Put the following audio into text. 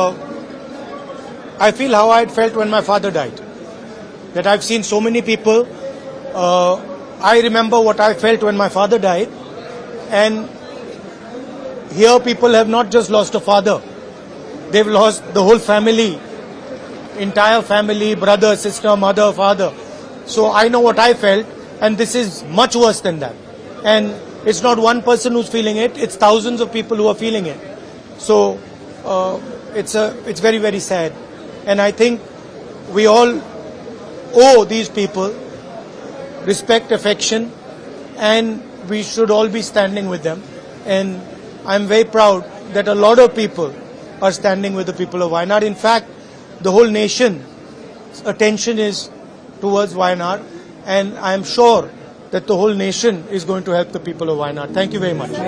Uh, I feel how I had felt when my father died. That I've seen so many people. Uh, I remember what I felt when my father died. And here people have not just lost a father, they've lost the whole family, entire family, brother, sister, mother, father. So I know what I felt, and this is much worse than that. And it's not one person who's feeling it, it's thousands of people who are feeling it. So, uh, it's, a, it's very, very sad. And I think we all owe these people respect, affection, and we should all be standing with them. And I'm very proud that a lot of people are standing with the people of Wayanad. In fact, the whole nation's attention is towards Wayanad, and I'm sure that the whole nation is going to help the people of Wayanad. Thank you very much.